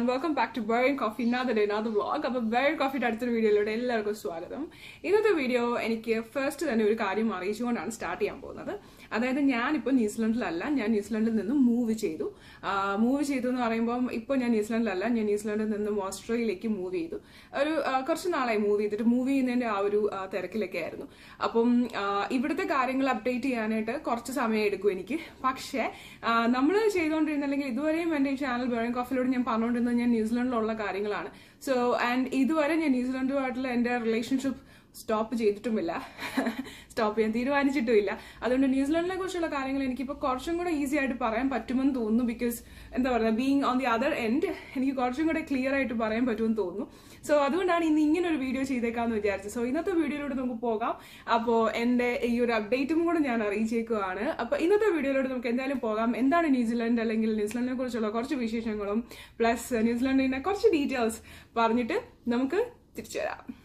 Everyone welcome back to burn coffee ഇന്നാതെ day ഇന്നാതെ vlog അപ്പോൾ burn കോഫിയുടെ അടുത്തൊരു വീഡിയോയിലൂടെ എല്ലാവർക്കും സ്വാഗതം. ഇന്നത്തെ വീഡിയോ എനിക്ക് ഫസ്റ്റ് തന്നെ ഒരു കാര്യം അറിയിച്ചുകൊണ്ടാണ് സ്റ്റാർട്ട് ചെയ്യാൻ പോകുന്നത്. അതായത് ഞാനിപ്പോൾ ന്യൂസിലൻഡിലല്ല ഞാൻ ന്യൂസിലൻഡിൽ നിന്ന് മൂവ് ചെയ്തു. മൂവ് ചെയ്തു എന്ന് പറയുമ്പോൾ ഇപ്പോൾ ഞാൻ ന്യൂസിലൻഡിലല്ല ഞാൻ ന്യൂസിലൻഡിൽ നിന്നും ഓസ്ട്രേലിയയിലേക്ക് മൂവ് ചെയ്തു. ഒരു കുറച്ച് നാളായി മൂവ് ചെയ്തിട്ട് മൂവ് ചെയ്യുന്നതിന്റെ ആ ഒരു തിരക്കിലൊക്കെ ആയിരുന്നു. അപ്പം ഇവിടുത്തെ കാര്യങ്ങൾ അപ്ഡേറ്റ് ചെയ്യാനായിട്ട് കുറച്ച് സമയം എടുക്കും എനിക്ക്. പക്ഷേ നമ്മൾ ചെയ്തുകൊണ്ടിരുന്ന അല്ലെങ്കിൽ ഇതുവരെയും എന്റെ ചാനൽ ബേറിംഗ് കോഫിലോട് ഞാൻ പറഞ്ഞുകൊണ്ടിരുന്നത് ഞാൻ ന്യൂസിലൻഡിലുള്ള കാര്യങ്ങളാണ്. സോ ആൻഡ് ഇതുവരെ ഞാൻ ന്യൂസിലൻഡുമായിട്ടുള്ള എന്റെ റിലേഷൻഷിപ്പ് സ്റ്റോപ്പ് ചെയ്തിട്ടുമില്ല. സ്റ്റോപ്പ് ചെയ്യാൻ തീരുമാനിച്ചിട്ടുമില്ല. അതുകൊണ്ട് ന്യൂസിലൻഡിനെ കുറിച്ചുള്ള കാര്യങ്ങൾ എനിക്കിപ്പോൾ കുറച്ചും കൂടെ ഈസി ആയിട്ട് പറയാൻ പറ്റുമെന്ന് തോന്നുന്നു. ബിക്കോസ് എന്താ പറയുക being on the other end എനിക്ക് കുറച്ചും കൂടെ ക്ലിയർ ആയിട്ട് പറയാൻ പറ്റുമെന്ന് തോന്നുന്നു. സോ അതുകൊണ്ടാണ് ഇന്ന് ഇങ്ങനെ ഒരു വീഡിയോ ചെയ്തേക്കാന്ന് വിചാരിച്ചത്. സോ ഇന്നത്തെ വീഡിയോയിലൂടെ നമുക്ക് പോകാം. അപ്പോൾ എന്റെ ഈ ഒരു അപ്ഡേറ്റും കൂടെ ഞാൻ അറിയിച്ചേക്കുവാണ്. അപ്പോൾ ഇന്നത്തെ വീഡിയോയിലൂടെ നമുക്ക് എന്തായാലും പോകാം. എന്താണ് ന്യൂസിലൻഡ് അല്ലെങ്കിൽ ന്യൂസിലൻഡിനെ കുറിച്ചുള്ള കുറച്ച് വിശേഷങ്ങളും പ്ലസ് ന്യൂസിലൻഡിനെ കുറച്ച് ഡീറ്റെയിൽസ് പറഞ്ഞിട്ട് നമുക്ക് തിരിച്ചു വരാം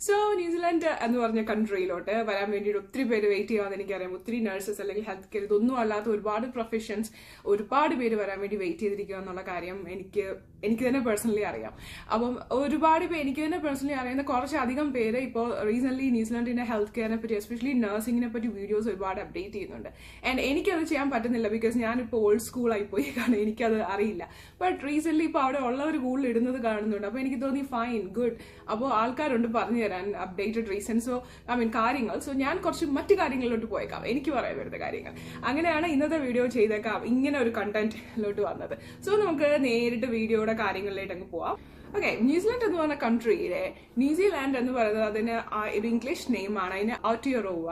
സോ ന്യൂസിലാൻഡ് എന്ന് പറഞ്ഞ കൺട്രിയിലോട്ട് വരാൻ വേണ്ടിയിട്ട് ഒത്തിരി പേര് വെയിറ്റ് ചെയ്യാമെന്ന് എനിക്കറിയാം. ഒത്തിരി നഴ്സസ് അല്ലെങ്കിൽ ഹെൽത്ത് കെയർ ഇതൊന്നും അല്ലാത്ത ഒരുപാട് പ്രൊഫഷൻസ് ഒരുപാട് പേര് വരാൻ വേണ്ടി വെയിറ്റ് ചെയ്തിരിക്കുക എന്നുള്ള കാര്യം എനിക്ക് എനിക്ക് തന്നെ പേഴ്സണലി അറിയാം. അപ്പം ഒരുപാട് പേര് എനിക്ക് തന്നെ പേഴ്സണലി അറിയുന്ന കുറച്ചധികം പേര് ഇപ്പോൾ റീസെന്റ് ന്യൂസിലാൻഡിന്റെ ഹെൽത്ത് കെയറിനെ പറ്റി എസ്പെഷ്യലി നഴ്സിംഗിനെ പറ്റി വീഡിയോസ് ഒരുപാട് അപ്ഡേറ്റ് ചെയ്യുന്നുണ്ട്. ആൻഡ് എനിക്കത് ചെയ്യാൻ പറ്റുന്നില്ല ബിക്കോസ് ഞാനിപ്പോൾ ഓൾഡ് സ്കൂളായി പോയി കാരണം എനിക്കത് അറിയില്ല. ബട്ട് റീസെന്റ് ഇപ്പോൾ അവിടെ ഉള്ളവർ കൂടുതൽ ഇടുന്നത് കാണുന്നുണ്ട്. അപ്പോൾ എനിക്ക് തോന്നി ഫൈൻ ഗുഡ് അപ്പോൾ ആൾക്കാരുണ്ട് പറഞ്ഞു തരാൻ updated reason so I mean കാര്യങ്ങൾ. സോ ഞാൻ കുറച്ച് മറ്റ് കാര്യങ്ങളിലോട്ട് പോയേക്കാം. എനിക്ക് പറയാൻ വരുന്ന കാര്യങ്ങൾ. അങ്ങനെയാണ് ഇന്നത്തെ വീഡിയോ ചെയ്തേക്കാം. ഇങ്ങനെ ഒരു കണ്ടന്റിലോട്ട് വന്നത്. സോ നമുക്ക് നേരിട്ട് വീഡിയോയുടെ കാര്യങ്ങളിലേക്ക് അങ്ങ് പോവാം. ഓക്കെ ന്യൂസിലാൻഡ് എന്ന് പറഞ്ഞ കൺട്രിയിലെ ന്യൂസിലാൻഡ് എന്ന് പറയുന്നത് അതിന് ഒരു ഇംഗ്ലീഷ് നെയിമാണ് അതിന് ഔട്ടിയറോവ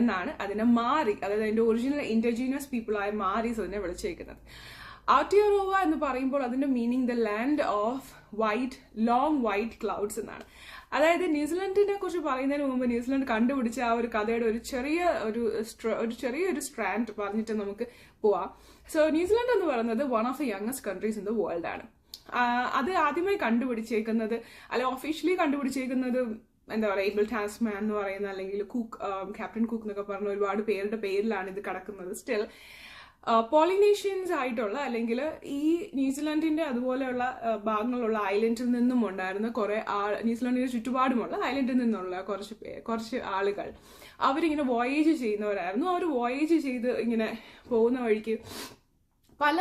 എന്നാണ് അതിനെ മാറി അതായത് അതിന്റെ ഒറിജിനൽ ഇൻഡിജീനിയസ് പീപ്പിളായ മാരീസ് അതിനെ വിളിച്ചേക്കുന്നത്. ഔട്ടിയറോവ എന്ന് പറയുമ്പോൾ അതിന്റെ meaning the land of white long white clouds എന്നാണ്. അതായത് ന്യൂസിലൻഡിനെ കുറിച്ച് പറയുന്നതിന് മുമ്പ് ന്യൂസിലൻഡ് കണ്ടുപിടിച്ച ആ ഒരു കഥയുടെ ഒരു ചെറിയ ഒരു ഒരു ചെറിയൊരു സ്ട്രാൻഡ് പറഞ്ഞിട്ട് നമുക്ക് പോവാം. സോ ന്യൂസിലൻഡ് എന്ന് പറയുന്നത് one of the youngest countries in the world ആണ്. അത് ആദ്യമായി കണ്ടുപിടിച്ചേക്കുന്നത് അല്ലെ ഒഫീഷ്യലി കണ്ടുപിടിച്ചേക്കുന്നത് എന്താ പറയുക ഏബിൾ ടാസ്മാൻ എന്ന് പറയുന്ന അല്ലെങ്കിൽ കുക്ക് ക്യാപ്റ്റൻ കുക്ക് എന്നൊക്കെ പറഞ്ഞ ഒരുപാട് പേരുടെ പേരിലാണ് ഇത് കിടക്കുന്നത്. സ്റ്റിൽ പോളിനേഷ്യൻസ് ആയിട്ടുള്ള അല്ലെങ്കിൽ ഈ ന്യൂസിലാൻഡിന്റെ അതുപോലെയുള്ള ഭാഗങ്ങളുള്ള ഐലൻഡിൽ നിന്നും ഉണ്ടായിരുന്ന കുറേ ആൾ ന്യൂസിലാൻഡിന്റെ ചുറ്റുപാടുമുള്ള ഐലൻഡിൽ നിന്നുള്ള കുറച്ച് കുറച്ച് ആളുകൾ. അവരിങ്ങനെ വോയേജ് ചെയ്യുന്നവരായിരുന്നു. അവർ വോയേജ് ചെയ്ത് ഇങ്ങനെ പോകുന്ന വഴിക്ക് പല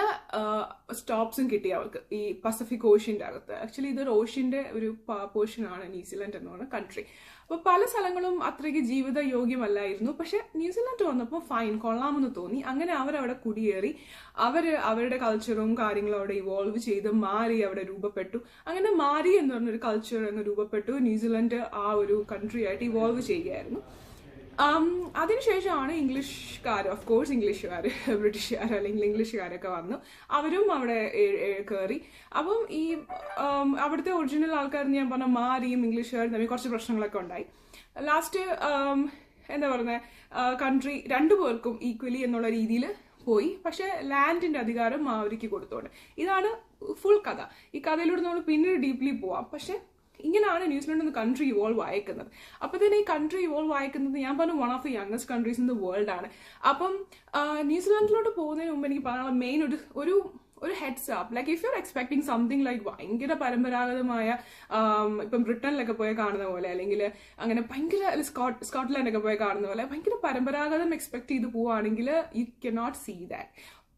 സ്റ്റോപ്സും കിട്ടി അവർക്ക്. ഈ പസഫിക് ഓഷ്യന്റെ അകത്ത്. ആക്ച്വലി ഇതൊരു ഓഷ്യന്റെ ഒരു പോർഷൻ ആണ് ന്യൂസിലാൻഡ് എന്ന് കൺട്രി അപ്പോൾ പല സ്ഥലങ്ങളും അത്രയ്ക്ക് ജീവിത യോഗ്യമല്ലായിരുന്നു പക്ഷേ ന്യൂസിലാൻഡ് വന്നപ്പോൾ ഫൈൻ കൊള്ളാമെന്ന് തോന്നി. അങ്ങനെ അവരവിടെ കുടിയേറി. അവർ അവരുടെ കൾച്ചറും കാര്യങ്ങളും അവിടെ ഇവോൾവ് ചെയ്ത് മാറി അവിടെ രൂപപ്പെട്ടു. അങ്ങനെ മാറി എന്ന് പറഞ്ഞൊരു കൾച്ചർ എന്ന് രൂപപ്പെട്ടു. ന്യൂസിലാൻഡ് ആ ഒരു കൺട്രി ആയിട്ട് ഇവോൾവ് ചെയ്യുകയായിരുന്നു. അതിനുശേഷമാണ് ഇംഗ്ലീഷുകാർ ഓഫ് കോഴ്സ് ഇംഗ്ലീഷുകാർ ബ്രിട്ടീഷുകാർ അല്ലെങ്കിൽ ഇംഗ്ലീഷുകാരൊക്കെ വന്നു. അവരും അവിടെ കയറി അപ്പം ഈ അവിടുത്തെ ഒറിജിനൽ ആൾക്കാർ ഞാൻ പറഞ്ഞ മാരിയും ഇംഗ്ലീഷുകാരും തമ്മിൽ കുറച്ച് പ്രശ്നങ്ങളൊക്കെ ഉണ്ടായി. ലാസ്റ്റ് എന്താ പറയുന്നത് കൺട്രി രണ്ടു പേർക്കും ഈക്വലി എന്നുള്ള രീതിയിൽ പോയി. പക്ഷേ ലാൻഡിന്റെ അധികാരം മാവരിക്ക് കൊടുത്തോണ്ട്. ഇതാണ് ഫുൾ കഥ. ഈ കഥയിലൂടെ നമ്മൾ പിന്നീട് ഡീപ്ലി പോവാം. പക്ഷെ ഇങ്ങനെയാണ് ന്യൂസിലൻഡ് എന്ന കൺട്രി ഇവോൾവ് ആയിക്കുന്നത്. അപ്പോൾ തന്നെ ഈ കൺട്രി ഇവോൾവ് ആയിക്കുന്നത് ഞാൻ പറഞ്ഞു one of the youngest countries in the world ആണ്. അപ്പം ന്യൂസിലാൻഡിലോട്ട് പോകുന്നതിന് മുമ്പ് എനിക്ക് പറയാനുള്ള മെയിൻ ഒരു ഒരു ഒരു heads up like if you are expecting something like ഭയങ്കര പരമ്പരാഗതമായ ഇപ്പം ബ്രിട്ടനിലൊക്കെ പോയി കാണുന്ന പോലെ അല്ലെങ്കിൽ അങ്ങനെ ഭയങ്കര സ്കോട്ട് സ്കോട്ട്ലാൻഡൊക്കെ പോയി കാണുന്ന പോലെ ഭയങ്കര പരമ്പരാഗതം എക്സ്പെക്ട് ചെയ്ത് പോവുകയാണെങ്കിൽ you can not see that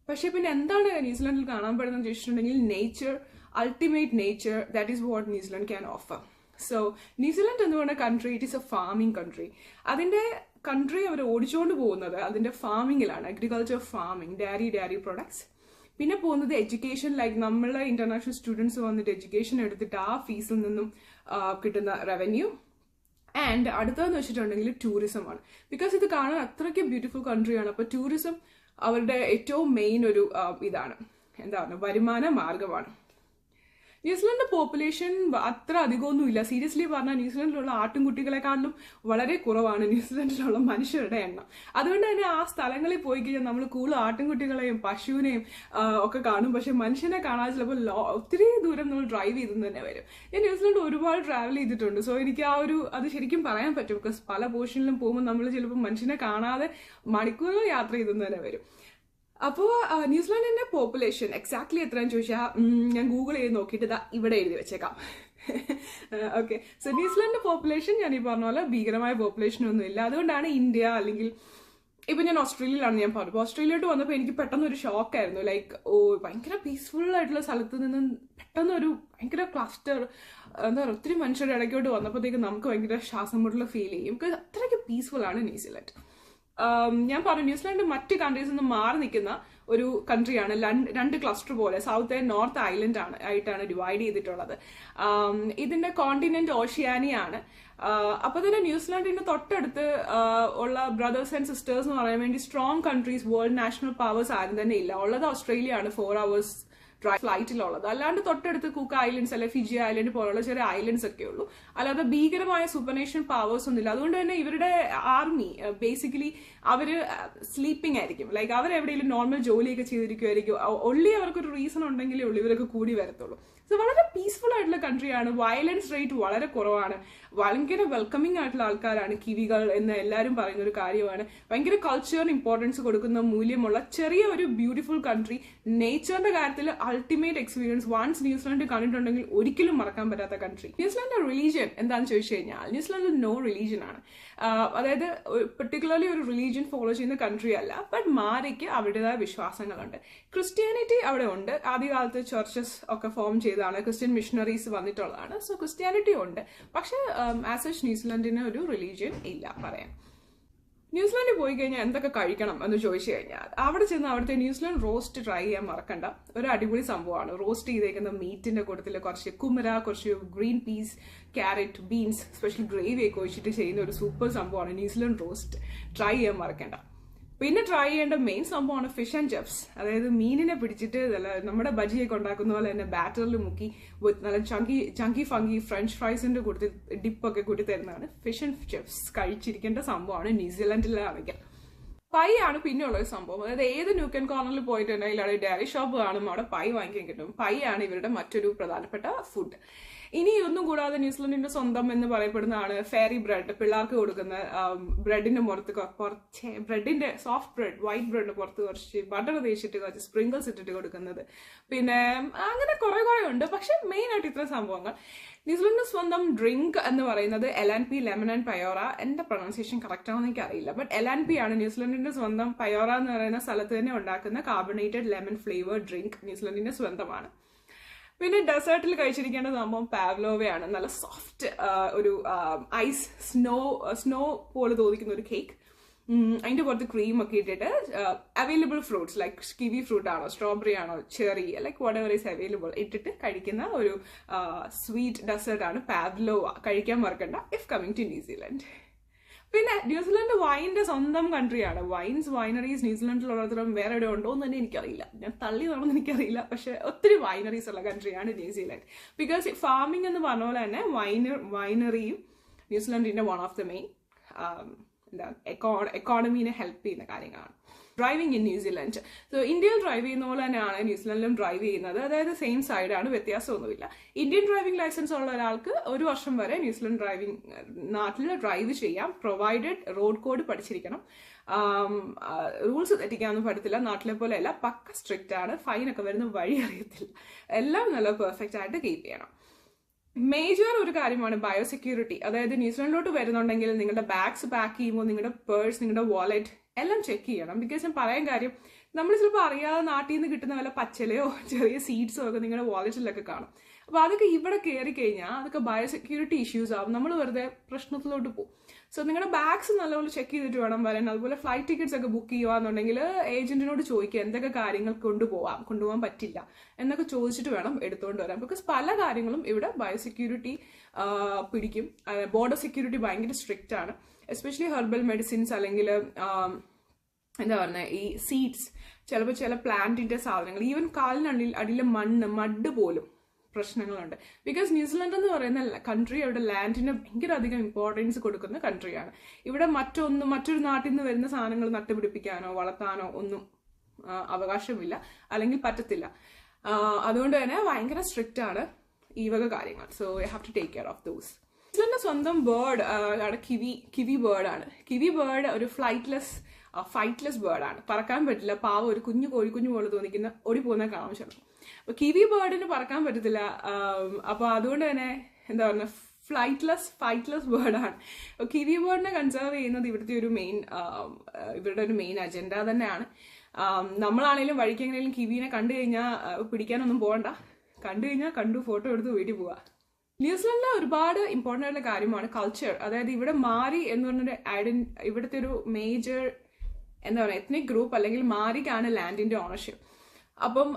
പക്ഷേ പിന്നെ എന്താണ് ന്യൂസിലാൻഡിൽ കാണാൻ പറ്റുന്നത് ചോദിച്ചിട്ടുണ്ടെങ്കിൽ nature ultimate that is what New Zealand can offer. So New Zealand എന്ന് പറയുന്ന country it is a farming country അതിന്റെ കൺട്രി അവർ ഓടിച്ചുകൊണ്ട് പോകുന്നത് അതിന്റെ ഫാമിങ്ങിലാണ് agriculture farming dairy dairy products പിന്നെ പോകുന്നത് എഡ്യൂക്കേഷൻ ലൈക്ക് നമ്മളെ ഇന്റർനാഷണൽ സ്റ്റുഡൻസ് വന്നിട്ട് എഡ്യൂക്കേഷൻ എടുത്തിട്ട് ആ ഫീസിൽ നിന്നും കിട്ടുന്ന റവന്യൂ ആൻഡ് അടുത്തതെന്ന് വെച്ചിട്ടുണ്ടെങ്കിൽ ടൂറിസമാണ് ബിക്കോസ് ഇത് കാണാൻ അത്രയ്ക്ക് ബ്യൂട്ടിഫുൾ കൺട്രിയാണ് അപ്പോൾ ടൂറിസം അവരുടെ ഏറ്റവും മെയിൻ ഒരു ഇതാണ്. എന്താ പറയുക വരുമാന മാർഗമാണ്. ന്യൂസിലൻഡ് പോപ്പുലേഷൻ അത്ര അധികമൊന്നുമില്ല. സീരിയസ്ലി പറഞ്ഞാൽ ന്യൂസിലൻഡിലുള്ള ആട്ടിൻകുട്ടികളെക്കാളും വളരെ കുറവാണ് ന്യൂസിലൻഡിലുള്ള മനുഷ്യരുടെ എണ്ണം. അതുകൊണ്ട് തന്നെ ആ സ്ഥലങ്ങളിൽ പോയി കഴിഞ്ഞാൽ നമ്മൾ കൂടുതൽ ആട്ടിൻകുട്ടികളെയും പശുവിനെയും ഒക്കെ കാണും. പക്ഷെ മനുഷ്യനെ കാണാൻ ചിലപ്പോൾ ഒത്തിരി ദൂരം നമ്മൾ ഡ്രൈവ് ചെയ്തെന്ന് തന്നെ വരും. ഞാൻ ന്യൂസിലൻഡ് ഒരുപാട് ട്രാവൽ ചെയ്തിട്ടുണ്ട്. സോ എനിക്ക് ആ ഒരു അത് ശരിക്കും പറയാൻ പറ്റും. ബിക്കോസ് പല പോർഷനിലും പോകുമ്പോൾ നമ്മൾ ചിലപ്പോൾ മനുഷ്യനെ കാണാതെ മണിക്കൂറുകൾ യാത്ര ചെയ്തെന്ന് തന്നെ വരും. അപ്പോൾ ന്യൂസിലാൻഡിന്റെ പോപ്പുലേഷൻ എക്സാക്ട്ലി എത്രയെന്ന് ചോദിച്ചാൽ ഞാൻ ഗൂഗിൾ ചെയ്ത് നോക്കിയിട്ട് ഇതാ ഇവിടെ എഴുതി വെച്ചേക്കാം. ഓക്കെ സോ ന്യൂസിലാൻഡിന്റെ പോപ്പുലേഷൻ ഞാൻ ഈ പറഞ്ഞ പോലെ ഭീകരമായ പോപ്പുലേഷൻ ഒന്നും ഇല്ല. അതുകൊണ്ടാണ് ഇന്ത്യ അല്ലെങ്കിൽ ഇപ്പൊ ഞാൻ ഓസ്ട്രേലിയയിലാണ് ഞാൻ പറഞ്ഞത്. ഓസ്ട്രേലിയയിലോട്ട് വന്നപ്പോൾ എനിക്ക് പെട്ടെന്ന് ഒരു ഷോക്ക് ആയിരുന്നു. ലൈക്ക് ഓ ഭയങ്കര പീസ്ഫുൾ ആയിട്ടുള്ള സ്ഥലത്ത് നിന്ന് പെട്ടെന്ന് ഒരു ഭയങ്കര ക്ലസ്റ്റർ എന്താ പറയുക ഒത്തിരി മനുഷ്യരുടെ ഇടയ്ക്കോട്ട് വന്നപ്പോഴത്തേക്ക് നമുക്ക് ഭയങ്കര ശ്വാസം മുട്ടൽ ഫീൽ ചെയ്യും. അത്രയ്ക്ക് പീസ്ഫുൾ ആണ് ന്യൂസിലാൻഡ്. ഞാൻ പറഞ്ഞു ന്യൂസിലാൻഡ് മറ്റ് കൺട്രീസിൽ നിന്ന് മാറി നിൽക്കുന്ന ഒരു കൺട്രിയാണ് രണ്ട് ക്ലസ്റ്റർ പോലെ സൗത്ത് ആൻഡ് നോർത്ത് ഐലൻഡ് ആണ് ആയിട്ടാണ് ഡിവൈഡ് ചെയ്തിട്ടുള്ളത്. ഇതിന്റെ കോണ്ടിനെന്റ് ഓഷ്യാനിയാണ് അപ്പൊ തന്നെ ന്യൂസിലാൻഡിന്റെ തൊട്ടടുത്ത് ഉള്ള ബ്രദേഴ്സ് ആൻഡ് സിസ്റ്റേഴ്സ് എന്ന് പറയാൻ വേണ്ടി strong countries world national powers ആരും തന്നെ ഇല്ല. ഉള്ളത് ഓസ്ട്രേലിയ ആണ് ഫോർ അവേഴ്സ് ഡ്രൈ ഫ്ലൈറ്റിലുള്ളത് അല്ലാണ്ട് തൊട്ടടുത്ത് കുക്ക് ഐലൻഡ്സ് അല്ലെ ഫിജി ഐലൻഡ് പോലുള്ള ചെറിയ ഐലൻഡ്സ് ഒക്കെ ഉള്ളൂ. അല്ലാതെ ഭീകരമായ സൂപ്പർനേഷൻ പവേഴ്സ് ഒന്നുമില്ല. അതുകൊണ്ട് തന്നെ ഇവരുടെ ആർമി ബേസിക്കലി അവർ സ്ലീപ്പിംഗ് ആയിരിക്കും. ലൈക്ക് അവർ എവിടെയെങ്കിലും നോർമൽ ജോലിയൊക്കെ ചെയ്തിരിക്കുമായിരിക്കും ഒള്ളി അവർക്കൊരു റീസൺ ഉണ്ടെങ്കിലേ ഉള്ളൂ ഇവരൊക്കെ കൂടി വരത്തുള്ളൂ. സോ വളരെ പീസ്ഫുൾ ആയിട്ടുള്ള കൺട്രിയാണ് വയലൻസ് റേറ്റ് വളരെ കുറവാണ്. ഭയങ്കര വെൽക്കമിംഗ് ആയിട്ടുള്ള ആൾക്കാരാണ് കിവികൾ എന്ന് എല്ലാവരും പറയുന്ന ഒരു കാര്യമാണ്. ഭയങ്കര കൾച്ചറിന് ഇമ്പോർട്ടൻസ് കൊടുക്കുന്ന മൂല്യമുള്ള ചെറിയ ഒരു ബ്യൂട്ടിഫുൾ കൺട്രി നേച്ചറിന്റെ കാര്യത്തിൽ അൾട്ടിമേറ്റ് എക്സ്പീരിയൻസ് വൺസ് ന്യൂസിലാൻഡ് കണ്ടിട്ടുണ്ടെങ്കിൽ ഒരിക്കലും മറക്കാൻ പറ്റാത്ത കൺട്രി ന്യൂസിലാൻഡ് റിലീജിയൻ എന്താണെന്ന് ചോദിച്ചു കഴിഞ്ഞാൽ ന്യൂസിലാൻഡിൽ നോ റിലീജിയൻ ആണ്. അതായത് പെർട്ടിക്കുലർലി ഒരു റിലീജിയൻ ഫോളോ ചെയ്യുന്ന കൺട്രി അല്ല ബട്ട് മാരയ്ക്ക് അവരുടേതായ വിശ്വാസങ്ങളുണ്ട്. ക്രിസ്ത്യാനിറ്റി അവിടെ ഉണ്ട്. ആദ്യകാലത്ത് ചർച്ചസ് ഒക്കെ ഫോം ചെയ്താണ് ക്രിസ്ത്യൻ മിഷണറീസ് വന്നിട്ടുള്ളതാണ്. സോ ക്രിസ്ത്യാനിറ്റി ഉണ്ട്. പക്ഷേ ആസ് സച്ച് ന്യൂസിലാൻഡിന് ഒരു റിലീജിയൻ ഇല്ല. പറയാം. ന്യൂസിലാൻഡിൽ പോയി കഴിഞ്ഞാൽ എന്തൊക്കെ കഴിക്കണം എന്ന് ചോദിച്ചു കഴിഞ്ഞാൽ അവിടെ ചെന്ന് അവിടുത്തെ ന്യൂസിലാൻഡ് റോസ്റ്റ് ട്രൈ ചെയ്യാൻ മറക്കണ്ട. ഒരു അടിപൊളി സംഭവമാണ്. റോസ്റ്റ് ചെയ്തേക്കുന്ന മീറ്റിന്റെ കൂട്ടത്തിൽ കുറച്ച് കുമര കുറച്ച് green peas carrot beans special gravy ഒക്കെ ഒഴിച്ചിട്ട് ചെയ്യുന്ന ഒരു സൂപ്പർ സംഭവമാണ് ന്യൂസിലാൻഡ് റോസ്റ്റ് ട്രൈ ചെയ്യാൻ മറക്കണ്ട. പിന്നെ ട്രൈ ചെയ്യേണ്ട മെയിൻ സംഭവമാണ് ഫിഷ് ആൻഡ് ചിപ്സ് അതായത് മീനിനെ പിടിച്ചിട്ട് നല്ല നമ്മുടെ ബജിയൊക്കെ ഉണ്ടാക്കുന്ന പോലെ തന്നെ ബാറ്ററിൽ മുക്കി നല്ല ചങ്കി ചങ്കി ഫങ്കി ഫ്രഞ്ച് ഫ്രൈസിന്റെ കൂട്ടത്തിൽ ഡിപ്പൊക്കെ കൂട്ടി തരുന്നതാണ് ഫിഷ് ആൻഡ് ചിപ്സ് കഴിച്ചിരിക്കേണ്ട സംഭവമാണ് ന്യൂസിലാൻഡിലാണെങ്കിൽ പൈ ആണ് പിന്നെയുള്ള ഒരു സംഭവം. അതായത് ഏത് ന്യൂക്കൻ കോർണറിൽ പോയിട്ടുണ്ടെങ്കിൽ അവിടെ ഡയറി ഷോപ്പ് കാണുമ്പോൾ അവിടെ പൈ വാങ്ങിക്കാൻ കിട്ടും. പൈ ആണ് ഇവരുടെ മറ്റൊരു പ്രധാനപ്പെട്ട ഫുഡ് ഇനി ഒന്നും കൂടാതെ ന്യൂസിലൻഡിന്റെ സ്വന്തം എന്ന് പറയപ്പെടുന്നതാണ് ഫെയറി ബ്രെഡ് പിള്ളേർക്ക് കൊടുക്കുന്ന ബ്രെഡിന്റെ പുറത്ത് കുറച്ച് ബ്രെഡിന്റെ സോഫ്റ്റ് ബ്രെഡ് വൈറ്റ് ബ്രെഡിന് പുറത്ത് കുറച്ച് ബട്ടർ തേച്ചിട്ട് കുറച്ച് സ്പ്രിങ്കിൾസ് ഇട്ടിട്ട് കൊടുക്കുന്നത്. പിന്നെ അങ്ങനെ കുറെ കുറെ ഉണ്ട്. പക്ഷെ മെയിൻ ആയിട്ട് ഇത്ര സംഭവങ്ങൾ. ന്യൂസിലൻഡിന്റെ സ്വന്തം ഡ്രിങ്ക് എന്ന് പറയുന്നത് L and P lemon and Paeroa എന്റെ പ്രൊണൗൺസിയേഷൻ കറക്റ്റ് ആണെന്ന് എനിക്ക് അറിയില്ല ബട്ട് എൽ ആൻ പി ആണ് ന്യൂസിലൻഡിന്റെ സ്വന്തം പയോറ എന്ന് പറയുന്ന സ്ഥലത്ത് തന്നെ ഉണ്ടാക്കുന്ന കാർബണേറ്റഡ് ലെമൺ ഫ്ലേവർ ഡ്രിങ്ക് ന്യൂസിലൻഡിന്റെ സ്വന്തമാണ്. പിന്നെ ഡെസേർട്ടിൽ കഴിച്ചിരിക്കേണ്ട സംഭവം പാവ്ലോവയാണ്. നല്ല സോഫ്റ്റ് ഒരു ഐസ് സ്നോ സ്നോ പോലെ തോന്നിക്കുന്ന ഒരു കേക്ക് അതിന്റെ പുറത്ത് ക്രീം ഒക്കെ ഇട്ടിട്ട് available fruits like kiwi fruit ആണോ സ്ട്രോബെറി ആണോ cherry like whatever is available ഇട്ടിട്ട് കഴിക്കുന്ന ഒരു സ്വീറ്റ് ഡെസേർട്ടാണ് പാവ്ലോവ. കഴിക്കാൻ മറക്കണ്ട if coming to New Zealand പിന്നെ ന്യൂസിലൻഡ് വൈന്റെ സ്വന്തം കൺട്രിയാണ് വൈൻസ് വൈനറീസ് ന്യൂസിലാൻഡിലുള്ളത്രയും വേറെ എവിടെ ഉണ്ടോ എന്ന് തന്നെ എനിക്കറിയില്ല. ഞാൻ തള്ളി നടന്നു എനിക്കറിയില്ല. പക്ഷെ ഒത്തിരി വൈനറീസ് ഉള്ള കൺട്രിയാണ് ന്യൂസിലാൻഡ്. ബിക്കോസ് ഫാമിംഗ് എന്ന് പറഞ്ഞ പോലെ തന്നെ വൈന വൈനറിയും ന്യൂസിലൻഡിന്റെ വൺ ഓഫ് ദ മെയിൻ എന്താ എക്കോ എക്കോണമീനെ ഹെൽപ്പ് ചെയ്യുന്ന കാര്യങ്ങളാണ്. Driving in New Zealand so ഇന്ത്യയിൽ ഡ്രൈവ് ചെയ്യുന്ന പോലെ തന്നെയാണ് ന്യൂസിലൻഡിലും ഡ്രൈവ് ചെയ്യുന്നത്. അതായത് സെയിം സൈഡാണ് വ്യത്യാസമൊന്നുമില്ല. ഇന്ത്യൻ ഡ്രൈവിംഗ് ലൈസൻസ് ഉള്ള ഒരാൾക്ക് ഒരു വർഷം വരെ ന്യൂസിലൻഡ് ഡ്രൈവിംഗ് നാട്ടിൽ ഡ്രൈവ് ചെയ്യാം. പ്രൊവൈഡഡ് റോഡ് കോഡ് പഠിച്ചിരിക്കണം. റൂൾസ് തെറ്റിക്കാനൊന്നും പറ്റത്തില്ല. നാട്ടിലെ പോലെയല്ല. പക്ക സ്ട്രിക്റ്റ് ആണ്. ഫൈനൊക്കെ വരുന്ന വഴി അറിയത്തില്ല. എല്ലാം നല്ല പെർഫെക്റ്റ് ആയിട്ട് കീപ്പ് ചെയ്യണം. മേജർ ഒരു കാര്യമാണ് ബയോസെക്യൂരിറ്റി അതായത് ന്യൂസിലൻഡിലോട്ട് വരുന്നുണ്ടെങ്കിൽ നിങ്ങളുടെ ബാഗ്സ് പാക്ക് ചെയ്യുമ്പോൾ നിങ്ങളുടെ പേഴ്സ് നിങ്ങളുടെ വാലറ്റ് എല്ലാം ചെക്ക് ചെയ്യണം. ബിക്കോസ് ഞാൻ പറയാൻ കാര്യം നമ്മൾ ചിലപ്പോൾ അറിയാതെ നാട്ടിൽ നിന്ന് കിട്ടുന്ന വല്ല പച്ചലയോ ചെറിയ സീഡ്സോ ഒക്കെ നിങ്ങളുടെ വാലറ്റിലൊക്കെ കാണും. അപ്പോൾ അതൊക്കെ ഇവിടെ കയറി കഴിഞ്ഞാൽ അതൊക്കെ ബയോസെക്യൂരിറ്റി ഇഷ്യൂസ് ആവും. നമ്മൾ വെറുതെ പ്രശ്നത്തിലോട്ട് പോകും സോ നിങ്ങളുടെ ബാഗ്സ് നല്ലപോലെ ചെക്ക് ചെയ്തിട്ട് വേണം വരാൻ. അതുപോലെ ഫ്ലൈറ്റ് ടിക്കറ്റ്സ് ഒക്കെ ബുക്ക് ചെയ്യുകയെന്നുണ്ടെങ്കിൽ ഏജന്റിനോട് ചോദിക്കുക എന്തൊക്കെ കാര്യങ്ങൾ കൊണ്ടുപോകാം കൊണ്ടുപോകാൻ പറ്റില്ല എന്നൊക്കെ ചോദിച്ചിട്ട് വേണം എടുത്തുകൊണ്ട് വരാം ബിക്കോസ് പല കാര്യങ്ങളും ഇവിടെ ബയോസെക്യൂരിറ്റി പിടിക്കും. ബോർഡർ സെക്യൂരിറ്റി ഭയങ്കര സ്ട്രിക്റ്റ് ആണ്. എസ്പെഷ്യലി ഹെർബൽ മെഡിസിൻസ് അല്ലെങ്കിൽ എന്താ പറയുക ഈ സീഡ്സ് ചിലപ്പോൾ ചില പ്ലാന്റിന്റെ സാധനങ്ങൾ ഈവൻ കാലിനടിയിൽ അടിയിലെ മണ്ണ് മഡ് പോലും പ്രശ്നങ്ങളുണ്ട്. ബിക്കോസ് ന്യൂസിലൻഡ് എന്ന് പറയുന്ന കൺട്രി അവിടെ ലാൻഡിന് ഭയങ്കര അധികം ഇമ്പോർട്ടൻസ് കൊടുക്കുന്ന കൺട്രിയാണ് ഇവിടെ മറ്റൊന്നും മറ്റൊരു നാട്ടിൽ നിന്ന് വരുന്ന സാധനങ്ങൾ നട്ടുപിടിപ്പിക്കാനോ വളർത്താനോ ഒന്നും അവകാശമില്ല. അല്ലെങ്കിൽ പറ്റത്തില്ല. അതുകൊണ്ട് തന്നെ ഭയങ്കര സ്ട്രിക്റ്റ് ആണ് ഈ വക കാര്യങ്ങൾ. So I have to take care of those ന്യൂസിലൻഡിന്റെ സ്വന്തം ബേർഡ് ആണ് കിവി കിവി ബേർഡ് ആണ്. കിവി ബേർഡ് ഒരു ഫ്ലൈറ്റ്ലെസ് ഫൈറ്റ്ലെസ് ബേർഡാണ് പറക്കാൻ പറ്റില്ല പാവ ഒരു കുഞ്ഞു കോഴിക്കുഞ്ഞു പോലെ തോന്നിക്കുന്ന ഓടിപ്പോകുന്ന കാണാൻ അപ്പോൾ കിവി ബേർഡിന് പറക്കാൻ പറ്റത്തില്ല അപ്പോൾ അതുകൊണ്ട് തന്നെ എന്താ പറയുക ഫ്ലൈറ്റ്ലെസ് ഫൈറ്റ്ലെസ് ബേർഡാണ് കിവി ബേർഡിനെ കൺസേർവ് ചെയ്യുന്നത് ഇവിടുത്തെ ഒരു മെയിൻ ഇവരുടെ ഒരു മെയിൻ അജണ്ട തന്നെയാണ്. നമ്മളാണെങ്കിലും വഴിക്കെങ്കിലും വഴിക്ക് കിവിനെ കണ്ടു കഴിഞ്ഞാൽ പിടിക്കാനൊന്നും പോകണ്ട കണ്ടു കഴിഞ്ഞാൽ കണ്ടു ഫോട്ടോ എടുത്ത് വീട്ടിൽ പോവാ. ന്യൂസിലൻഡിലെ ഒരുപാട് ഇമ്പോർട്ടന്റ് ആയിട്ടുള്ള കാര്യമാണ് കൾച്ചർ അതായത് ഇവിടെ മാറി എന്ന് പറഞ്ഞൊരു ഐഡൻ ഇവിടുത്തെ ഒരു മേജർ എന്താ പറയുക എത്നിക് ഗ്രൂപ്പ് അല്ലെങ്കിൽ മാറിക്കാണ് ലാൻഡിന്റെ ഓണർഷിപ്പ് അപ്പം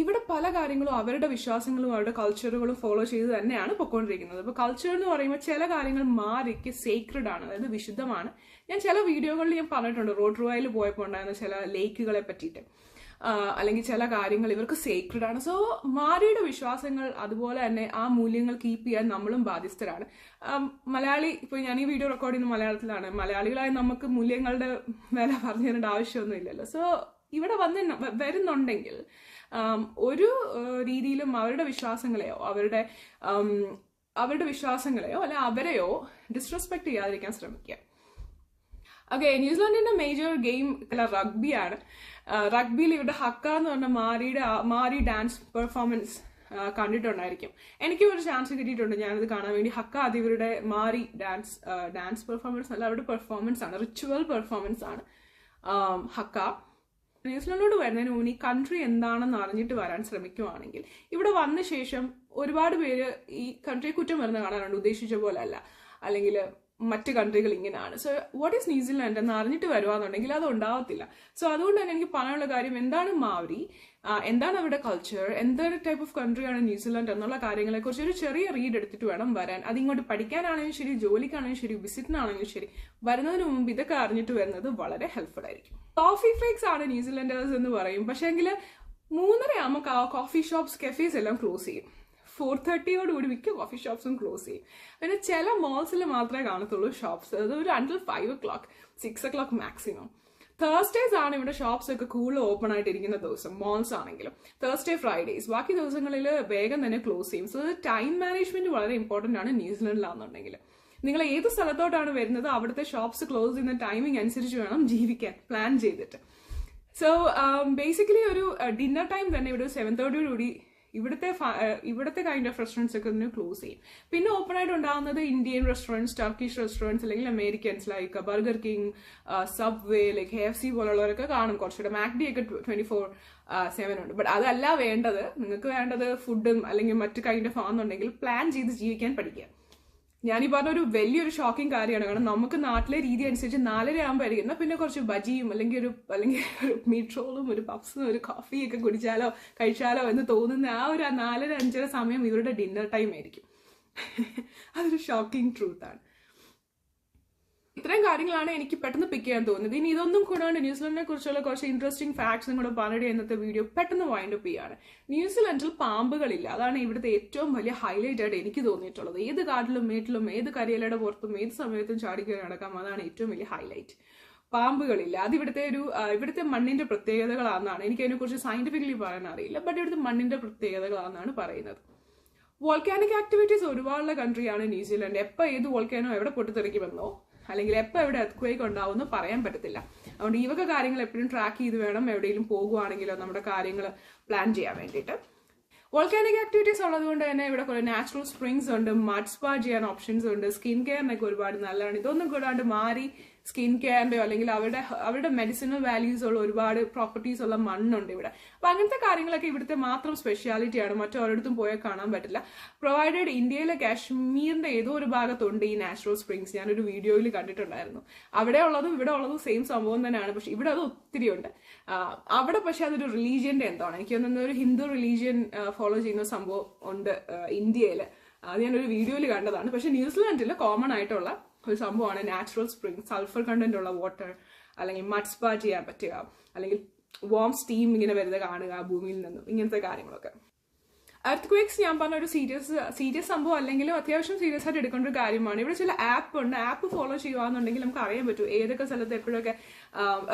ഇവിടെ പല കാര്യങ്ങളും അവരുടെ വിശ്വാസങ്ങളും അവരുടെ കൾച്ചറുകളും ഫോളോ ചെയ്ത് തന്നെയാണ് പൊയ്ക്കൊണ്ടിരിക്കുന്നത് അപ്പോൾ കൾച്ചർ എന്ന് പറയുമ്പോൾ ചില കാര്യങ്ങൾ മാറിക്ക് സേക്രഡ് ആണ് അതായത് വിശുദ്ധമാണ്. ഞാൻ ചില വീഡിയോകളിൽ ഞാൻ പറഞ്ഞിട്ടുണ്ട്. റോഡ് റോയിൽ പോയപ്പോൾ ഉണ്ടായിരുന്ന ചില ലേക്കുകളെ പറ്റിയിട്ട്. അല്ലെങ്കിൽ ചില കാര്യങ്ങൾ ഇവർക്ക് സേക്രഡ് ആണ്. സോ മാരിയുടെ വിശ്വാസങ്ങൾ അതുപോലെ തന്നെ ആ മൂല്യങ്ങൾ കീപ്പ് ചെയ്യാൻ നമ്മളും ബാധ്യസ്ഥരാണ്. മലയാളി ഇപ്പൊ ഞാൻ ഈ വീഡിയോ റെക്കോർഡ് ചെയ്യുന്ന മലയാളത്തിലാണ്. മലയാളികളായി നമുക്ക് മൂല്യങ്ങളുടെ വില പറഞ്ഞു തരേണ്ട ആവശ്യമൊന്നും ഇല്ലല്ലോ സോ ഇവിടെ വന്ന് വരുന്നുണ്ടെങ്കിൽ ഒരു രീതിയിലും അവരുടെ വിശ്വാസങ്ങളെയോ അവരുടെ അവരുടെ വിശ്വാസങ്ങളെയോ അല്ലെ അവരെയോ ഡിസ്റെസ്പെക്ട് ചെയ്യാതിരിക്കാൻ ശ്രമിക്കുക. ഓക്കെ ന്യൂസിലാൻഡിന്റെ മേജർ ഗെയിം റഗ്ബിയാണ് റഗ്ബിയിൽ ഇവരുടെ ഹക്ക എന്ന് പറഞ്ഞ മാരിയുടെ മാരി ഡാൻസ് പെർഫോമൻസ് കണ്ടിട്ടുണ്ടായിരിക്കും. എനിക്കും ഒരു ചാൻസ് കിട്ടിയിട്ടുണ്ട് ഞാനത് കാണാൻ വേണ്ടി. ഹക്ക അത് ഇവരുടെ മാരി ഡാൻസ് ഡാൻസ് പെർഫോമൻസ് അല്ല അവരുടെ പെർഫോമൻസ് ആണ്. റിച്വൽ പെർഫോമൻസ് ആണ്. ഹക്ക. ന്യൂസിലൻഡിലോട്ട് വരുന്നതിന് മുന്നേ കൺട്രി എന്താണെന്ന് അറിഞ്ഞിട്ട് വരാൻ ശ്രമിക്കുവാണെങ്കിൽ ഇവിടെ വന്ന ശേഷം ഒരുപാട് പേര് ഈ കൺട്രിയെ കുറ്റം വരുന്ന കാണാറുണ്ട് ഉദ്ദേശിച്ച പോലെ അല്ല. അല്ലെങ്കിൽ മറ്റ് കൺട്രികൾ ഇങ്ങനെയാണ്. സോ വാട്ട് ഈസ് ന്യൂസിലാൻഡ് എന്ന് അറിഞ്ഞിട്ട് വരുവാന്നുണ്ടെങ്കിൽ അത് ഉണ്ടാവത്തില്ല. സോ അതുകൊണ്ട് തന്നെ എനിക്ക് പറയാനുള്ള കാര്യം എന്താണ് മാവരി? എന്താണ് അവരുടെ കൾച്ചർ എന്തൊരു ടൈപ്പ് ഓഫ് കൺട്രിയാണ് ന്യൂസിലാൻഡ് എന്നുള്ള കാര്യങ്ങളെക്കുറിച്ച് ഒരു ചെറിയ റീഡ് എടുത്തിട്ട് വേണം വരാൻ. അത് ഇങ്ങോട്ട് പഠിക്കാനാണെങ്കിലും ശരി ജോലിക്കാണെങ്കിലും ശരി വിസിറ്റിനാണെങ്കിലും ശരി വരുന്നതിന് മുമ്പ് ഇതൊക്കെ അറിഞ്ഞിട്ട് വരുന്നത് വളരെ ഹെൽപ്ഫുൾ ആയിരിക്കും. കോഫി ഫ്രേക്സ് ആണ് ന്യൂസിലൻഡേഴ്സ് എന്ന് പറയും. പക്ഷേങ്കിൽ മൂന്നര ആകുമ്പോൾ കോഫി ഷോപ്സ് കഫേസ് എല്ലാം ക്ലോസ് ചെയ്യും. ഫോർ തേർട്ടിയോടുകൂടി മിക്ക കോഫി ഷോപ്സും ക്ലോസ് ചെയ്യും. പിന്നെ ചില മോൾസിൽ മാത്രമേ കാണത്തുള്ളൂ ഷോപ്സ് അത് ഒരു until five o'clock six o'clock maximum Thursdays ആണ് ഇവിടെ ഷോപ്സ് ഒക്കെ കൂടുതൽ ഓപ്പൺ ആയിട്ടിരിക്കുന്ന ദിവസം മോൾസ് ആണെങ്കിലും. തേഴ്സ്ഡേ ഫ്രൈഡേസ് ബാക്കി ദിവസങ്ങളിൽ വേഗം തന്നെ ക്ലോസ് ചെയ്യും. സോ ടൈം മാനേജ്മെന്റ് വളരെ ഇമ്പോർട്ടന്റ് ആണ് ന്യൂസിലൻഡിലാണെന്നുണ്ടെങ്കിൽ നിങ്ങൾ ഏത് സ്ഥലത്തോട്ടാണ് വരുന്നത് അവിടുത്തെ ഷോപ്സ് ക്ലോസ് ചെയ്യുന്ന ടൈമിംഗ് അനുസരിച്ച് വേണം ജീവിക്കാൻ പ്ലാൻ ചെയ്തിട്ട്. സോ ബേസിക്കലി ഒരു ഡിന്നർ ടൈം തന്നെ ഇവിടെ സെവൻ തേർട്ടിയോടുകൂടി ഇവിടുത്തെ ഇവിടുത്തെ കൈൻഡ് ഓഫ് റെസ്റ്റോറന്റ്സ് ഒക്കെ ഒന്ന് ക്ലോസ് ചെയ്യും. പിന്നെ ഓപ്പൺ ആയിട്ട് ഉണ്ടാകുന്നത് ഇന്ത്യൻ റെസ്റ്റോറന്റ്സ് ടർക്കിഷ് റെസ്റ്റോറന്റ്സ് അല്ലെങ്കിൽ Americans like Burger King Subway like F C പോലുള്ളവരൊക്കെ കാണും. കുറച്ചുകൂടെ മാക്ഡി ഒക്കെ ട്വന്റി ഫോർ സെവൻ ഉണ്ട്. ബട്ട് അതല്ല വേണ്ടത്. നിങ്ങൾക്ക് വേണ്ടത് ഫുഡും അല്ലെങ്കിൽ മറ്റു കൈൻഡ് ഓഫ് ആണെന്നുണ്ടെങ്കിൽ പ്ലാൻ ചെയ്ത് ജീവിക്കാൻ പഠിക്കുക. ഞാൻ ഈ പറഞ്ഞ ഒരു വലിയൊരു ഷോക്കിംഗ് കാര്യമാണ്. കാരണം നമുക്ക് നാട്ടിലെ രീതി അനുസരിച്ച് നാലര ആകുമ്പോഴായിരിക്കും എന്നാൽ പിന്നെ കുറച്ച് ബജിയും അല്ലെങ്കിൽ ഒരു അല്ലെങ്കിൽ ഒരു മീറ്റ് റോളും ഒരു പപ്സും ഒരു കോഫിയൊക്കെ കുടിച്ചാലോ കഴിച്ചാലോ എന്ന് തോന്നുന്ന ആ ഒരു നാലര അഞ്ചര സമയം ഇവരുടെ ഡിന്നർ ടൈം ആയിരിക്കും. അതൊരു ഷോക്കിംഗ് ട്രൂത്താണ് ഇത്രയും കാര്യങ്ങളാണ് എനിക്ക് പെട്ടെന്ന് പിക്ക് ചെയ്യാൻ തോന്നുന്നത് ഇനി ഇതൊന്നും കൂടാണ്ട് ന്യൂസിലൻഡിനെ കുറിച്ചുള്ള കുറച്ച് ഇൻട്രസ്റ്റിംഗ് ഫാക്ട്സും കൂടെ പറഞ്ഞിട്ട് ഇന്നത്തെ വീഡിയോ പെട്ടെന്ന് വൈൻഡ് അപ്പ് ചെയ്യാണ്. ന്യൂസിലൻഡിൽ പാമ്പുകളില്ല. അതാണ് ഇവിടുത്തെ ഏറ്റവും വലിയ ഹൈലൈറ്റ് ആയിട്ട് എനിക്ക് തോന്നിയിട്ടുള്ളത്. ഏത് കാട്ടിലും വീട്ടിലും ഏത് കരിയലയുടെ പുറത്തും ഏത് സമയത്തും ചാടിക്കയറി നടക്കാം. അതാണ് ഏറ്റവും വലിയ ഹൈലൈറ്റ് പാമ്പുകളില്ല. അത് ഇവിടുത്തെ ഒരു ഇവിടുത്തെ മണ്ണിന്റെ പ്രത്യേകതകളാണെന്നാണ്. എനിക്ക് അതിനെക്കുറിച്ച് സയന്റിഫിക്കലി പറയാൻ അറിയില്ല. ബട്ട് ഇവിടുത്തെ മണ്ണിന്റെ പ്രത്യേകതകളാണെന്നാണ് പറയുന്നത്. വോൾക്കാനിക് ആക്ടിവിറ്റീസ് ഒരുപാടുള്ള കൺട്രിയാണ് ന്യൂസിലൻഡ്. എപ്പോൾ ഏത് വോൾക്കാനോ എവിടെ പൊട്ടിത്തെറിക്കുമെന്നോ അല്ലെങ്കിൽ എപ്പോൾ എവിടെ എർത്ത് ഉണ്ടാവുമെന്ന് പറയാൻ പറ്റത്തില്ല. അതുകൊണ്ട് ഈ വക കാര്യങ്ങൾ എപ്പോഴും ട്രാക്ക് ചെയ്ത് വേണം എവിടെയെങ്കിലും പോകുവാണെങ്കിലോ നമ്മുടെ കാര്യങ്ങൾ പ്ലാൻ ചെയ്യാൻ വേണ്ടിയിട്ട്. വോൾക്കാനിക് ആക്ടിവിറ്റീസ് ഉള്ളതുകൊണ്ട് തന്നെ ഇവിടെ കുറെ നാച്ചുറൽ സ്പ്രിങ്സ് ഉണ്ട് മഡ് സ്പാ ചെയ്യാൻ ഓപ്ഷൻസ് ഉണ്ട് സ്കിൻ കെയറിനൊക്കെ ഒരുപാട് നല്ലതാണ്. ഇതൊന്നും കൂടാണ്ട് മാറി സ്കിൻ കെയറിന്റെയോ അല്ലെങ്കിൽ അവരുടെ അവരുടെ മെഡിസിനൽ വാല്യൂസ് ഉള്ള ഒരുപാട് പ്രോപ്പർട്ടീസ് ഉള്ള മണ്ണുണ്ട് ഇവിടെ. അപ്പൊ അങ്ങനത്തെ കാര്യങ്ങളൊക്കെ ഇവിടുത്തെ മാത്രം സ്പെഷ്യാലിറ്റിയാണ് മറ്റൊരിടത്തും പോയാൽ കാണാൻ പറ്റില്ല. പ്രൊവൈഡഡ് ഇന്ത്യയിലെ കാശ്മീരിന്റെ ഏതോ ഒരു ഭാഗത്തുണ്ട് ഈ നാച്ചുറൽ സ്പ്രിങ്സ് ഞാനൊരു വീഡിയോയിൽ കണ്ടിട്ടുണ്ടായിരുന്നു. അവിടെ ഉള്ളതും ഇവിടെ ഉള്ളതും സെയിം സംഭവം തന്നെയാണ്. പക്ഷെ ഇവിടെ അത് ഒത്തിരി ഉണ്ട്. അവിടെ പക്ഷെ അതൊരു റിലീജിയന്റെ എന്താണ്? എനിക്ക് തോന്നുന്നത് ഒരു ഹിന്ദു റിലീജിയൻ ഫോളോ ചെയ്യുന്ന സംഭവം ഉണ്ട് ഇന്ത്യയിൽ അത് ഞാനൊരു വീഡിയോയിൽ കണ്ടതാണ്. പക്ഷെ ന്യൂസിലാൻഡിൽ കോമൺ ആയിട്ടുള്ള ഒരു സംഭവമാണ് നാച്ചുറൽ സ്പ്രിങ് സൾഫർ കണ്ടന്റ് ഉള്ള വാട്ടർ അല്ലെങ്കിൽ മഡ് സ്പാ ചെയ്യാൻ പറ്റുക അല്ലെങ്കിൽ വോം സ്റ്റീം ഇങ്ങനെ വരുന്നത് കാണുക ഭൂമിയിൽ നിന്നും ഇങ്ങനത്തെ കാര്യങ്ങളൊക്കെ. എർത്ത് ക്വേക്സ് ഞാൻ പറഞ്ഞ ഒരു സീരിയസ് സീരിയസ് സംഭവം അല്ലെങ്കിലും അത്യാവശ്യം സീരിയസ് ആയിട്ട് എടുക്കേണ്ട ഒരു കാര്യമാണ്. ഇവിടെ ചില ആപ്പ് ഉണ്ട്. ആപ്പ് ഫോളോ ചെയ്യുകയാണെന്നുണ്ടെങ്കിൽ നമുക്ക് അറിയാൻ പറ്റും ഏതൊക്കെ സ്ഥലത്ത് എപ്പോഴൊക്കെ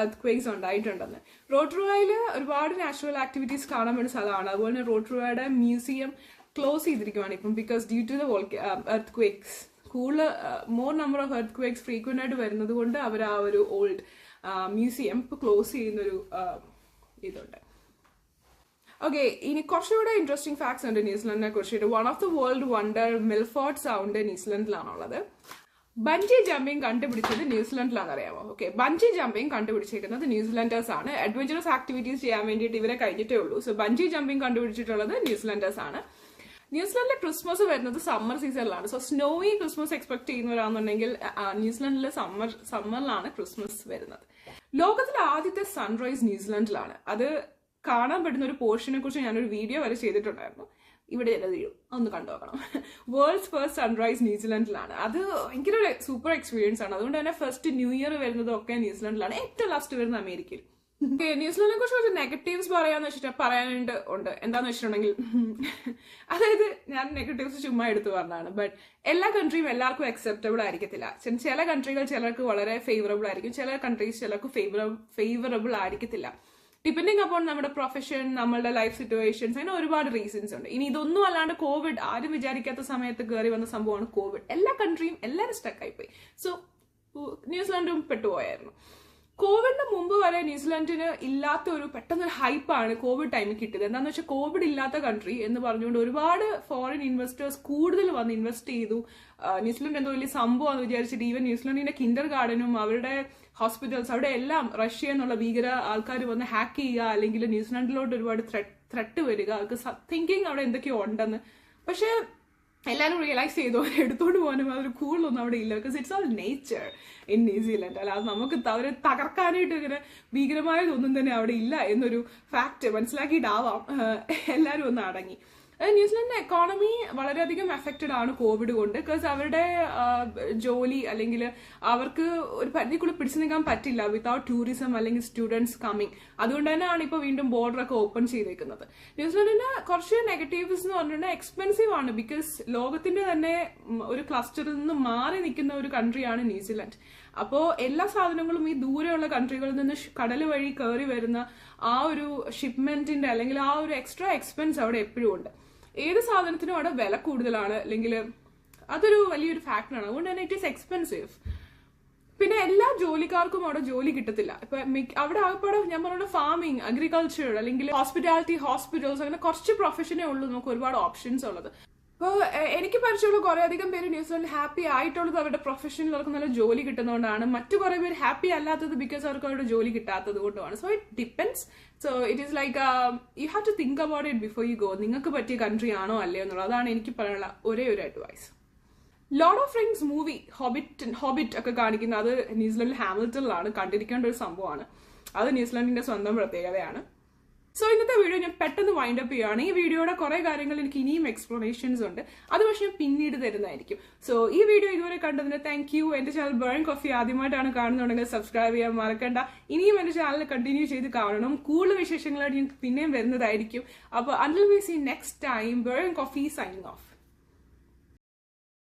എർത്ത് ക്വേക്സ് ഉണ്ടായിട്ടുണ്ടെന്ന്. റോട്ടറുവായിൽ ഒരുപാട് നാച്ചുറൽ ആക്ടിവിറ്റീസ് കാണാൻ വേണ്ട സ്ഥലമാണ്. അതുപോലെ തന്നെ റോട്ട്രുവയുടെ മ്യൂസിയം ക്ലോസ് ചെയ്തിരിക്കുവാണ് ഇപ്പം because due to the earthquakes കൂടുതൽ more number of earthquakes frequent ആയിട്ട് വരുന്നത് കൊണ്ട് അവർ ആ ഒരു ഓൾഡ് മ്യൂസിയം ഇപ്പോൾ ക്ലോസ് ചെയ്യുന്നൊരു ഒരു ഇതുണ്ട്. ഓക്കെ ഇനി കുറച്ചുകൂടെ ഇൻട്രസ്റ്റിംഗ് ഫാക്ട്സ് ഉണ്ട് ന്യൂസിലൻഡിനെ കുറിച്ചിട്ട്. One of the world wonder Milford Sound ന്യൂസിലൻഡിലാണുള്ളത്. Bungee jumping കണ്ടുപിടിച്ചത് ന്യൂസിലൻഡിലാണ് അറിയാമോ? ഓക്കെ ബഞ്ചി ജമ്പിങ് കണ്ടുപിടിച്ചിരിക്കുന്നത് ന്യൂസിലൻഡേഴ്സ് ആണ്. അഡ്വഞ്ചറസ് ആക്ടിവിറ്റീസ് ചെയ്യാൻ വേണ്ടിയിട്ട് ഇവരെ കഴിഞ്ഞിട്ടേ ഉള്ളൂ. സോ ബഞ്ചി ജമ്പിങ് കണ്ടുപിടിച്ചിട്ടുള്ളത് ന്യൂസിലൻഡേഴ്സ് ആണ്. ന്യൂസിലൻഡിലെ ക്രിസ്മസ് വരുന്നത് സമ്മർ സീസണിലാണ്. സോ സ്നോയി ക്രിസ്മസ് എക്സ്പെക്ട് ചെയ്യുന്നവരാണെന്നുണ്ടെങ്കിൽ ന്യൂസിലൻഡിലെ സമ്മർ സമ്മറിലാണ് ക്രിസ്മസ് വരുന്നത്. ലോകത്തിലെ ആദ്യത്തെ സൺറൈസ് ന്യൂസിലൻഡിലാണ്. അത് കാണാൻ പറ്റുന്ന ഒരു പോർഷനെ കുറിച്ച് ഞാനൊരു വീഡിയോ വരെ ചെയ്തിട്ടുണ്ടായിരുന്നു. ഇവിടെ വീഴും ഒന്ന് കണ്ടു നോക്കണം. വേൾഡ്സ് ഫസ്റ്റ് സൺറൈസ് ന്യൂസിലൻഡിലാണ്. അത് ഭയങ്കര ഒരു സൂപ്പർ എക്സ്പീരിയൻസ് ആണ്. അതുകൊണ്ട് തന്നെ ഫസ്റ്റ് ന്യൂ ഇയർ വരുന്നതൊക്കെ ന്യൂസിലൻഡിലാണ്. ഏറ്റവും ലാസ്റ്റ് വരുന്നത് അമേരിക്കയിൽ. ന്യൂസിലൻഡിനെ കുറിച്ച് കുറച്ച് നെഗറ്റീവ്സ് പറയാന്ന് വെച്ചിട്ട് പറയാനുണ്ട് ഉണ്ട്. എന്താന്ന് വെച്ചിട്ടുണ്ടെങ്കിൽ അതായത് ഞാൻ നെഗറ്റീവ്സ് ചുമ്മാ എടുത്തു പറഞ്ഞതാണ്. ബട്ട് എല്ലാ കൺട്രിയും എല്ലാവർക്കും അക്സെപ്റ്റബിൾ ആയിരിക്കത്തില്ല. ചില കൺട്രികൾ ചിലർക്ക് വളരെ ഫേവറബിൾ ആയിരിക്കും ചില കൺട്രീസ് ചിലർക്ക് ഫേവറബിൾ ആയിരിക്കത്തില്ല. ഡിപ്പെൻഡിങ് അപ്പോൺ നമ്മുടെ പ്രൊഫഷൻ നമ്മളുടെ ലൈഫ് സിറ്റുവേഷൻസ് അങ്ങനെ ഒരുപാട് റീസൺസ് ഉണ്ട്. ഇനി ഇതൊന്നും അല്ലാണ്ട് കോവിഡ് ആരും വിചാരിക്കാത്ത സമയത്ത് കയറി വന്ന സംഭവമാണ് കോവിഡ് എല്ലാ കൺട്രിയും എല്ലാവരും സ്റ്റക്കായി പോയി സോ ന്യൂസിലാൻഡും പെട്ടുപോയായിരുന്നു. കോവിഡിന് മുമ്പ് വരെ ന്യൂസിലാൻഡിന് ഇല്ലാത്ത ഒരു പെട്ടെന്നൊരു ഹൈപ്പാണ് കോവിഡ് ടൈമിൽ കിട്ടിയത്. എന്താണെന്ന് വെച്ചാൽ കോവിഡ് ഇല്ലാത്ത കൺട്രി എന്ന് പറഞ്ഞുകൊണ്ട് ഒരുപാട് ഫോറിൻ ഇൻവെസ്റ്റേഴ്സ് കൂടുതൽ വന്ന് ഇൻവെസ്റ്റ് ചെയ്തു. ന്യൂസിലൻഡ് എന്തോ വലിയ സംഭവമാണെന്ന് വിചാരിച്ചിട്ട് ഈവൻ ന്യൂസിലൻഡിന്റെ കിൻഡർ ഗാർഡനും അവരുടെ ഹോസ്പിറ്റൽസ് അവിടെ എല്ലാം റഷ്യ എന്നുള്ള ഭീകര ആൾക്കാർ വന്ന് ഹാക്ക് ചെയ്യുക അല്ലെങ്കിൽ ന്യൂസിലാൻഡിലോട്ട് ഒരുപാട് ത്രെട്ട് വരിക. അവർക്ക് തിങ്കിങ് അവിടെ എന്തൊക്കെയോ ഉണ്ടെന്ന്. പക്ഷേ എല്ലാവരും റിയലൈസ് ചെയ്തു. എടുത്തോണ്ട് പോകാനും അതൊരു കൂളൊന്നും അവിടെ ഇല്ല. Because it's all nature in New Zealand Zealand നമുക്ക് ത- അവരെ തകർക്കാനായിട്ട് ഇങ്ങനെ ഭീകരമായതൊന്നും തന്നെ അവിടെ ഇല്ല എന്നൊരു ഫാക്റ്റ് മനസ്സിലാക്കിയിട്ടാവാം. എല്ലാവരും ഒന്ന് അടങ്ങി. അത് ന്യൂസിലൻഡിന്റെ എക്കോണമി വളരെയധികം എഫക്റ്റഡ് ആണ് കോവിഡ് കൊണ്ട്. ബിക്കോസ് അവരുടെ ജോലി അല്ലെങ്കിൽ അവർക്ക് ഒരു പരിധിക്കുള്ളിൽ പിടിച്ചു നിൽക്കാൻ പറ്റില്ല. വിത്തൗട്ട് ടൂറിസം അല്ലെങ്കിൽ സ്റ്റുഡൻസ് കമ്മിങ് അതുകൊണ്ട് തന്നെയാണ് ഇപ്പോൾ വീണ്ടും ബോർഡർ ഒക്കെ ഓപ്പൺ ചെയ്തേക്കുന്നത്. ന്യൂസിലാൻഡിന്റെ കുറച്ച് നെഗറ്റീവ്സ് എന്ന് പറഞ്ഞിട്ടുണ്ടെങ്കിൽ എക്സ്പെൻസീവ് ആണ്. ബിക്കോസ് ലോകത്തിന്റെ തന്നെ ഒരു ക്ലസ്റ്ററിൽ നിന്ന് മാറി നിൽക്കുന്ന ഒരു കൺട്രിയാണ് ന്യൂസിലൻഡ്. അപ്പോൾ എല്ലാ സാധനങ്ങളും ഈ ദൂരെയുള്ള കൺട്രികളിൽ നിന്ന് കടൽ വഴി കയറി വരുന്ന ആ ഒരു ഷിപ്മെന്റിന്റെ അല്ലെങ്കിൽ ആ ഒരു എക്സ്ട്രാ എക്സ്പെൻസ് അവിടെ എപ്പോഴും ഉണ്ട്. ഏത് സാധനത്തിനും അവിടെ വില കൂടുതലാണ്. അല്ലെങ്കിൽ അതൊരു വലിയൊരു ഫാക്ടറാണ് അതുകൊണ്ട് തന്നെ ഇറ്റ് ഈസ് എക്സ്പെൻസീവ് പിന്നെ എല്ലാ ജോലിക്കാർക്കും അവിടെ ജോലി കിട്ടത്തില്ല. ഇപ്പൊ അവിടെ ആകപ്പാടെ ഞാൻ പറഞ്ഞ ഫാമിംഗ് അഗ്രികൾച്ചർ അല്ലെങ്കിൽ ഹോസ്പിറ്റാലിറ്റി ഹോസ്പിറ്റൽസ് അങ്ങനെ കുറച്ച് പ്രൊഫഷനേ ഉള്ളൂ നമുക്ക് ഒരുപാട് ഓപ്ഷൻസ് ഉള്ളത്. അപ്പോൾ എനിക്ക് പരിചയമുള്ള കുറേ അധികം പേര് ന്യൂസിലാൻഡിൽ ഹാപ്പി ആയിട്ടുള്ളത് അവരുടെ പ്രൊഫഷനിൽ അവർക്ക് നല്ല ജോലി കിട്ടുന്നതുകൊണ്ടാണ്. മറ്റു കുറേ പേര് ഹാപ്പി അല്ലാത്തത് ബിക്കോസ് അവർക്ക് അവരുടെ ജോലി കിട്ടാത്തത് കൊണ്ടുമാണ്. So it depends so it is like you have to think about it before you go നിങ്ങൾക്ക് പറ്റിയ കൺട്രി ആണോ അല്ലയോ എന്നുള്ളത്. അതാണ് എനിക്ക് പറയാനുള്ള ഒരേ ഒരു advice Lord of Rings movie Hobbit Hobbit ഒക്കെ കാണിക്കുന്ന അത് ന്യൂസിലൻഡിൽ ഹാമിൽട്ടണിലാണ്. കണ്ടിരിക്കേണ്ട ഒരു സംഭവമാണ്. അത് ന്യൂസിലൻഡിന്റെ സ്വന്തം പ്രത്യേകതയാണ്. സോ ഇന്നത്തെ വീഡിയോ ഞാൻ പെട്ടെന്ന് വൈൻഡ് അപ്പ് ചെയ്യുകയാണ് ഈ വീഡിയോയുടെ കുറേ കാര്യങ്ങൾ എനിക്ക് ഇനിയും എക്സ്പ്ലനേഷൻസ് ഉണ്ട്. അത് പക്ഷെ പിന്നീട് തരുന്നതായിരിക്കും. സോ ഈ വീഡിയോ ഇതുവരെ കണ്ടതിന് താങ്ക് യു എന്റെ ചാനൽ ബേൺ കോഫി ആദ്യമായിട്ടാണ് കാണുന്നുണ്ടെങ്കിൽ സബ്സ്ക്രൈബ് ചെയ്യാൻ മറക്കണ്ട. ഇനിയും എന്റെ ചാനൽ കണ്ടിന്യൂ ചെയ്ത് കാണണം. കൂടുതൽ വിശേഷങ്ങളായിട്ട് ഞാൻ പിന്നെയും വരുന്നതായിരിക്കും. അപ്പോൾ until we see next time Burn Coffee signing off